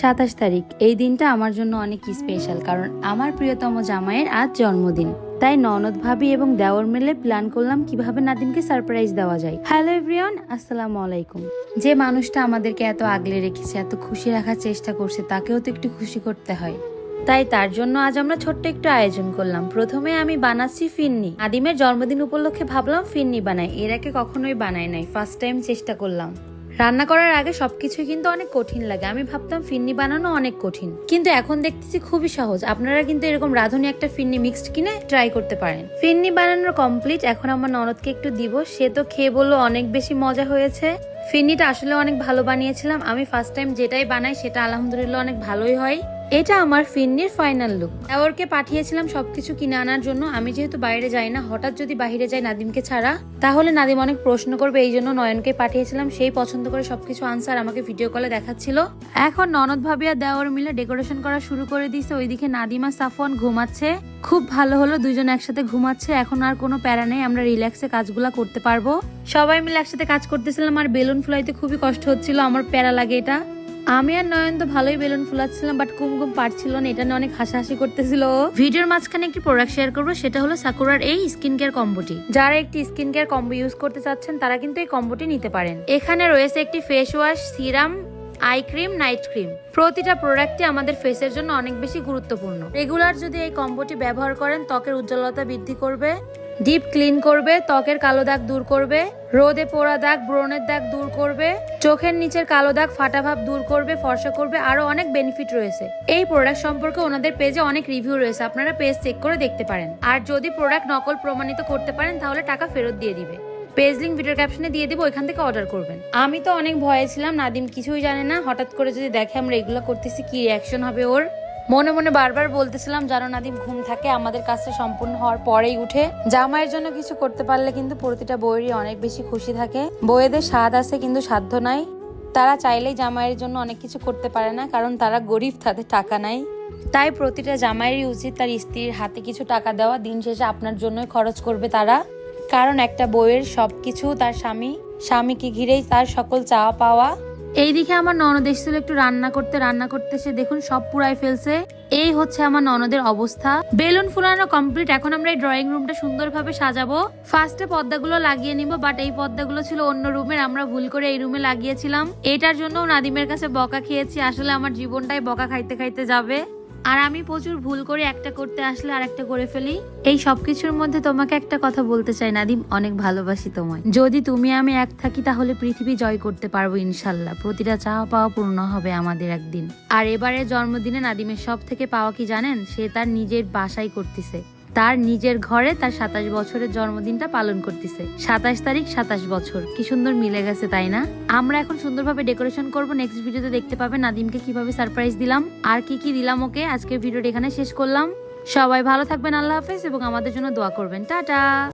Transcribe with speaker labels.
Speaker 1: সাতাশ তারিখ। এই দিনটা আমার জন্য অনেক স্পেশাল কারণ আমার প্রিয়তম জামাইয়ের আজ জন্মদিন। তাই ননদ ভাবি এবং দেওর মিলে প্ল্যান করলাম কীভাবে নাদিমকে সারপ্রাইজ দেওয়া যায়। হ্যালো এভরিওয়ান আসসালামু আলাইকুম। যে মানুষটা আমাদেরকে এত আগলে রেখেছে, এত খুশি রাখার চেষ্টা করছে, তাকেও তো একটু খুশি করতে হয়। তাই তার জন্য আজ আমরা ছোট্ট একটু আয়োজন করলাম। প্রথমে আমি বানাচ্ছি ফিন্নি। আদিমের জন্মদিন উপলক্ষে ভাবলাম ফিন্নি বানাই। এর আগে কখনোই বানাই নাই। ফার্স্ট টাইম চেষ্টা করলাম। রান্না করার আগে সবকিছু কিন্তু অনেক কঠিন লাগে। আমি ভাবতাম ফিন্নি বানানো অনেক কঠিন। কিন্তু এখন দেখতেছি খুবই সহজ। আপনারা কিন্তু এরকম রাঁধুনি একটা ফিন্নি মিক্সড কিনে ট্রাই করতে পারেন। ফিন্নি বানানোর কমপ্লিট এখন আমার ননদকে একটু দিব। সে তো খেয়ে বলল অনেক বেশি মজা হয়েছে। ফিন্নিটা আসলে অনেক ভালো বানিয়েছিলাম। আমি ফার্স্ট টাইম যেটাই বানাই সেটা আলহামদুলিল্লাহ অনেক ভালোই হয়। এটা আমার ফিন্নির ফাইনাল লুক দেওরকে পাঠিয়েছিলাম সবকিছু কিনে আনার জন্য। আমি যেহেতু বাইরে যাই না, হঠাৎ যদি বাইরে যাই নাদিমকে ছাড়া, তাহলে নাদিম অনেক প্রশ্ন করবে, এই জন্য নয়নকে পাঠিয়েছিলাম। সেই পছন্দ করে সবকিছু আনসার আমাকে ভিডিও কলে দেখাচ্ছিল। এখন ননদ ভাবি আর দেওয়ার মিলে ডেকোরেশন করা শুরু করে দিয়েছে। ওইদিকে নাদিমা সাফওয়ান ঘুমাচ্ছে। খুব ভালো হলো দুজন একসাথে ঘুমাচ্ছে। এখন আর কোনো প্যারা নেই, আমরা রিল্যাক্সে কাজগুলা করতে পারব। সবাই মিলে একসাথে কাজ করতেছিলাম আর বেলুন ফুলাইতে খুবই কষ্ট হচ্ছিল। আমার প্যারা লাগে এটা। আমি আর নয়ন তো ভালোই বেলুন ফুলাচ্ছিলাম বাট কুমকুম পারছিল না, এটা নিয়ে অনেক হাসাহাসি করতেছিল। ভিডিওর মাঝখানে একটি প্রোডাক্ট শেয়ার করব, সেটা হলো সাকুরার এই স্কিন কেয়ার কম্বোটি। যারা একটি স্কিন কেয়ার কম্বো ইউজ করতে চাচ্ছেন, তারা কিন্তু এই কম্বোটি নিতে পারেন। এখানে রয়েছে একটি face wash serum eye cream night cream প্রতিটা প্রোডাক্টই আমাদের ফেসের জন্য অনেক বেশি গুরুত্বপূর্ণ। রেগুলার যদি এই কম্বোটি ব্যবহার করেন, ত্বকের উজ্জ্বলতা বৃদ্ধি করবে। ডিপ ক্লিন করবে, ত্বকের কালো দাগ দূর করবে, রোদে পোড়া দাগ, ব্রণের দাগ দূর করবে, চোখের নিচের কালো দাগ, ফাটা ভাব দূর করবে, ফর্সা করবে, আরও অনেক বেনিফিট রয়েছে। এই প্রোডাক্ট সম্পর্কে ওনাদের পেজে অনেক রিভিউ রয়েছে, আপনারা পেজ চেক করে দেখতে পারেন। আর যদি প্রোডাক্ট নকল প্রমাণিত করতে পারেন, তাহলে টাকা ফেরত দিয়ে দিবে। পেজ লিঙ্ক ভিডিও ক্যাপশনে দিয়ে দিব, ওইখান থেকে অর্ডার করবেন। আমি তো অনেক ভয়ে ছিলাম, নাদিম কিছুই জানে না, হঠাৎ করে যদি দেখে আমরা এগুলো করতেছি, কি রিয়াকশন হবে ওর? মনে মনে বারবার বলতেছিলাম জানো নাদিম ঘুম থাকে, আমাদের কাজটা সম্পূর্ণ হওয়ার পরেই উঠে। জামাইয়ের জন্য কিছু করতে পারলে কিন্তু প্রতিটা বইয়েরই অনেক বেশি খুশি থাকে। বইয়েদের স্বাদ আছে, কিন্তু সাধ্য নাই। তারা চাইলেই জামাইয়ের জন্য অনেক কিছু করতে পারে না, কারণ তারা গরিব, তাদের টাকা নাই। তাই প্রতিটা জামাইয়েরই উচিত তার স্ত্রীর হাতে কিছু টাকা দেওয়া। দিন শেষে আপনার জন্যই খরচ করবে তারা। কারণ একটা বইয়ের সব কিছু তার স্বামী। স্বামীকে ঘিরেই তার সকল চাওয়া পাওয়া। এইদিকে আমার ননদ এসেছিল একটু রান্না করতে রান্না করতে সে দেখুন সব পুরাই ফেলছে। এই হচ্ছে আমার ননদের অবস্থা। বেলুন ফুলানো কমপ্লিট এখন আমরা এই ড্রয়িং রুমটা সুন্দরভাবে সাজাবো। ফার্স্টে পর্দাগুলো লাগিয়ে নিব বাট এই পর্দাগুলো ছিল অন্য রুমের। আমরা ভুল করে এই রুমে লাগিয়েছিলাম। এটার জন্য নাদিমের কাছে বকা খেয়েছি। আসলে আমার জীবনটাই বকা খাইতে খাইতে যাবে। আর আমি প্রচুর ভুল করে একটা করতে আসলে আর একটা করে ফেলি। এই সব কিছুর মধ্যে তোমাকে একটা কথা বলতে চাই, নাদিম। অনেক ভালোবাসি তোমায়। যদি তুমি আমি এক থাকি, তাহলে পৃথিবী জয় করতে পারব ইনশাল্লাহ। প্রতিটা চাওয়া পাওয়া পূর্ণ হবে আমাদের একদিন। আর এবারে জন্মদিনে নাদিমের সব থেকে পাওয়া কি জানেন? সে তার নিজের বাসাই করতেছে। তার নিজের ঘরে তার সাতাশ বছরের জন্মদিনটা পালন করতেছে। সাতাশ তারিখ, সাতাশ বছর। কি সুন্দর মিলে গেছে, তাই না? আমরা এখন সুন্দরভাবে ডেকোরেশন করব। নেক্সট ভিডিওতে দেখতে পাবে নাদিমকে কীভাবে সারপ্রাইজ দিলাম, আর কি কি দিলাম ওকে। আজকের ভিডিওটা এখানে শেষ করলাম। সবাই ভালো থাকবেন, আল্লাহ হাফেজ, এবং আমাদের জন্য দোয়া করবেন। টাটা!